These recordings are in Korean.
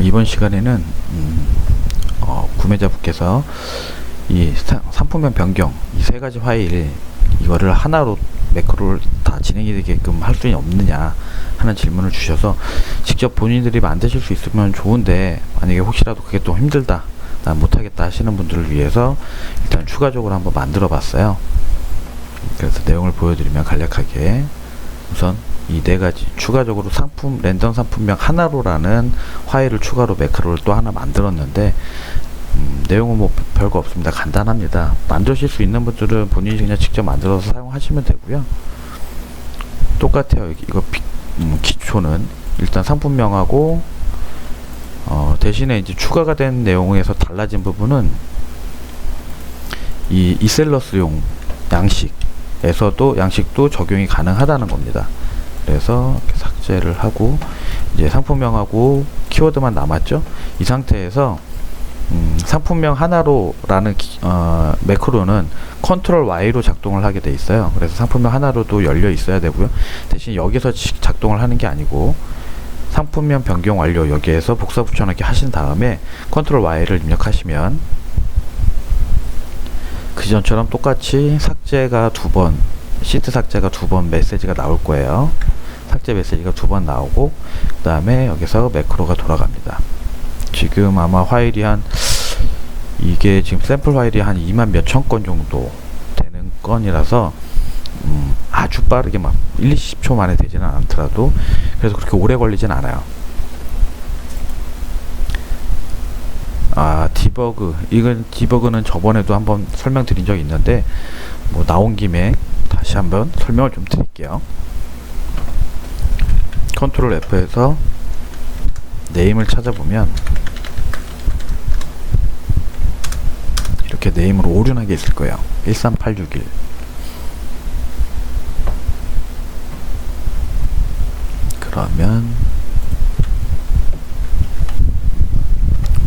이번 시간에는 음, 어, 구매자분께서 이 사- 상품명 변경 이 세 가지 파일 이거를 하나로 매크로를 다 진행이 되게끔 할 수 없느냐 하는 질문을 주셔서 직접 본인들이 만드실 수 있으면 좋은데 만약에 혹시라도 그게 또 힘들다 난 못하겠다 하시는 분들을 위해서 일단 추가적으로 한번 만들어 봤어요. 그래서 내용을 보여드리면 간략하게 우선 이 네 가지. 추가적으로 상품 랜덤 상품명 하나로라는 파일을 추가로 매크로를 또 하나 만들었는데 음, 내용은 뭐 별거 없습니다. 간단합니다. 만드실 수 있는 분들은 본인이 그냥 직접 만들어서 사용하시면 되고요. 똑같아요. 이거 비- 음, 기초는 일단 상품명하고 어, 대신에 이제 추가가 된 내용에서 달라진 부분은 이 이셀러스용 양식에서도 양식도 적용이 가능하다는 겁니다. 그래서 삭제를 하고 이제 상품명하고 키워드만 남았죠. 이 상태에서 음, 상품명 하나로라는 기- 어, 매크로는 컨트롤 Y로 작동을 하게 돼 있어요. 그래서 상품명 하나로도 열려 있어야 되고요. 대신 여기서 지- 작동을 하는 게 아니고 상품명 변경 완료 여기에서 복사 붙여넣기 하신 다음에 컨트롤 Y를 입력하시면 그전처럼 똑같이 삭제가 두 번, 시트 삭제가 두 번 메시지가 나올 거예요. 삭제 메시지가 두 번 나오고 그 다음에 여기서 매크로가 돌아갑니다. 지금 아마 파일이 한 이게 지금 샘플 파일이 한 2만 몇천 건 정도 되는 건이라서 음, 아주 빠르게 막 1, 20초 만에 되지는 않더라도 그래서 그렇게 오래 걸리진 않아요. 아 디버그 이건 디버그는 저번에도 한번 설명드린 적이 있는데 뭐 나온 김에 다시 한번 설명을 좀 드릴게요. 컨트롤 F에서 네임을 찾아보면 이렇게 네임으로 오륜하게 있을 거예요. 13861 그러면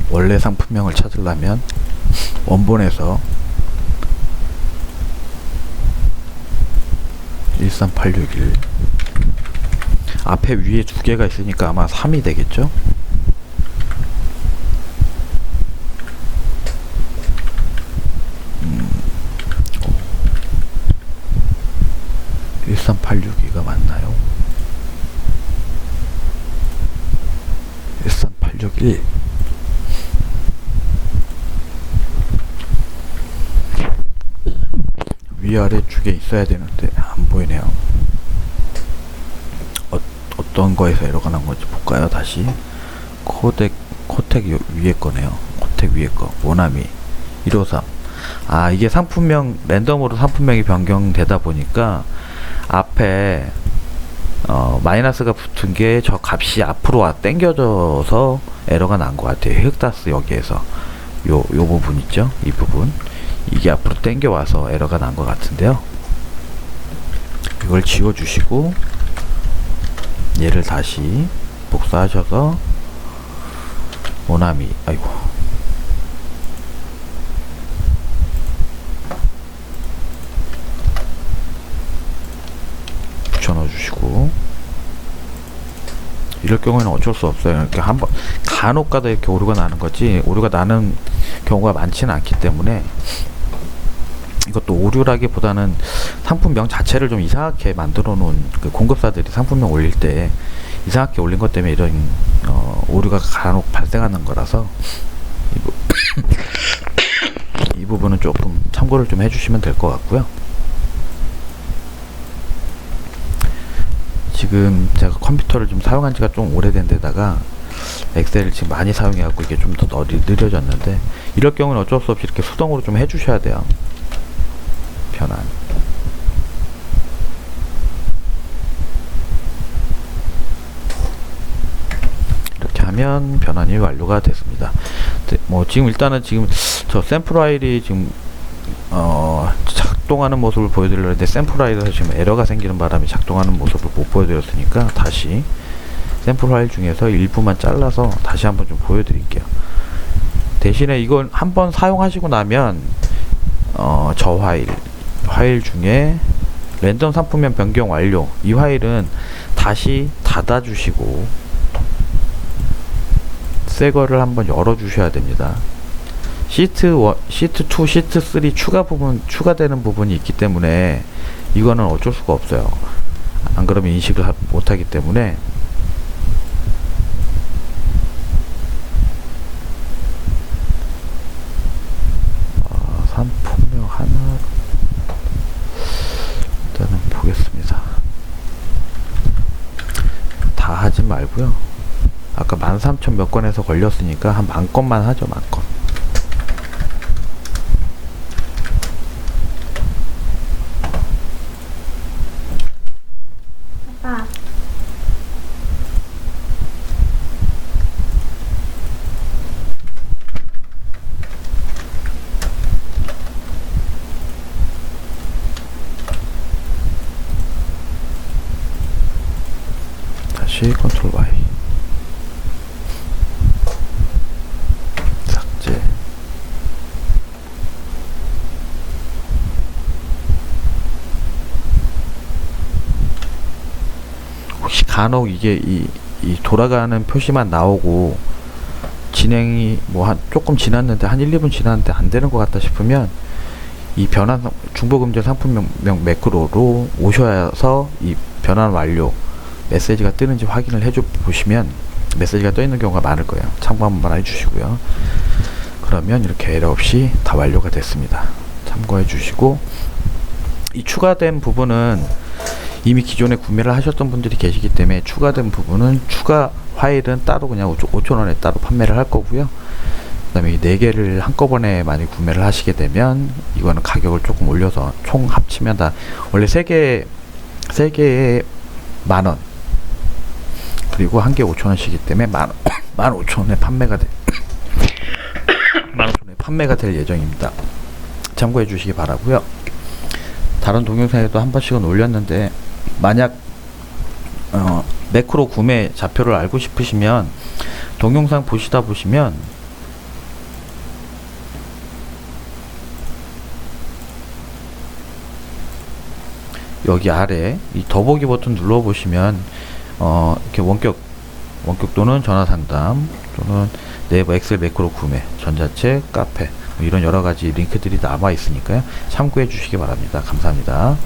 원래 상품명을 찾으려면 원본에서 13861 앞에 위에 두 개가 있으니까 아마 3이 되겠죠? 음, 13862가 맞나요? 13861 위아래 쪽에 있어야 되는데 안 보이네요. 어, 어떤 거에서 에러가 난 건지 볼까요? 다시 코덱 코텍 요- 위에 거네요. 코텍 위에 거 모나미 153. 아 이게 상품명 랜덤으로 상품명이 변경되다 보니까 앞에 어, 마이너스가 붙은 게 저 값이 앞으로 와 땡겨져서 에러가 난 것 같아요. 흑다스 여기에서 요, 요 부분 있죠? 이 부분. 이게 앞으로 땡겨 와서 에러가 난 것 같은데요. 이걸 지워주시고 얘를 다시 복사하셔서 모나미 아이고 붙여넣어 주시고 이럴 경우에는 어쩔 수 없어요. 이렇게 한번 간혹가다 이렇게 오류가 나는 거지 오류가 나는 경우가 많지는 않기 때문에 이것도 오류라기보다는 상품명 자체를 좀 이상하게 만들어 놓은 그 공급사들이 상품명 올릴 때 이상하게 올린 것 때문에 이런 어, 오류가 간혹 발생하는 거라서 이, 부 이 부분은 조금 참고를 좀 해주시면 될 것 같고요. 지금 제가 컴퓨터를 좀 사용한 지가 좀 오래된 데다가 엑셀을 지금 많이 사용해 갖고 이게 좀 더 느려졌는데 이럴 경우는 어쩔 수 없이 이렇게 수동으로 좀 해주셔야 돼요. 변환. 이렇게 하면 변환이 완료가 됐습니다. 네, 뭐 지금 일단은 지금 저 샘플 파일이 지금 어 작동하는 모습을 보여드리려는데 샘플 파일에서 지금 에러가 생기는 바람에 작동하는 모습을 못 보여드렸으니까 다시 샘플 파일 중에서 일부만 잘라서 다시 한번 좀 보여드릴게요. 대신에 이건 한번 사용하시고 나면 어, 저 파일 파일 중에 랜덤 상품명 변경 완료 이 파일은 다시 닫아주시고 새 거를 한번 열어 주셔야 됩니다. 시트 1, 시트 2, 시트 3 추가 부분 추가되는 부분이 있기 때문에 이거는 어쩔 수가 없어요. 안 그러면 인식을 하- 못하기 때문에 아, 하지 말고요. 아까 13,000 몇 건에서 걸렸으니까 한 만 건만 하죠, 만 건. 아빠, 다시 컨트롤 Y. 삭제. 혹시 간혹 이게 이, 이 돌아가는 표시만 나오고 진행이 뭐 한 조금 지났는데 한 1, 2분 지났는데 안 되는 것 같다 싶으면 이 변환 상- 중복음질 상품명 명 매크로로 오셔서 이 변환 완료 메시지가 뜨는지 확인을 해줘 보시면 메시지가 떠 있는 경우가 많을 거예요. 참고 한번 해주시고요. 그러면 이렇게 에러 없이 다 완료가 됐습니다. 참고해 주시고 이 추가된 부분은 이미 기존에 구매를 하셨던 분들이 계시기 때문에 추가된 부분은 추가 파일은 따로 그냥 5천 원에 따로 판매를 할 거고요. 그 다음에 이네 개를 한꺼번에 많이 구매를 하시게 되면 이거는 가격을 조금 올려서 총 합치면 다 원래 세개세 개에 만 원. 그리고 한 개 5천 원씩이기 때문에 만, 만 5천 원에 판매가 돼. 만 5천 원에 판매가 될 예정입니다. 참고해 주시기 바라고요. 다른 동영상에도 한 번씩은 올렸는데 만약 어, 매크로 구매 좌표를 알고 싶으시면 동영상 보시다 보시면 여기 아래 이 더보기 버튼 눌러 보시면 어 이렇게 원격 원격 또는 전화 상담 또는 네이버 엑셀 매크로 구매 전자책 카페 뭐 이런 여러 가지 링크들이 남아 있으니까요 참고해 주시기 바랍니다 감사합니다.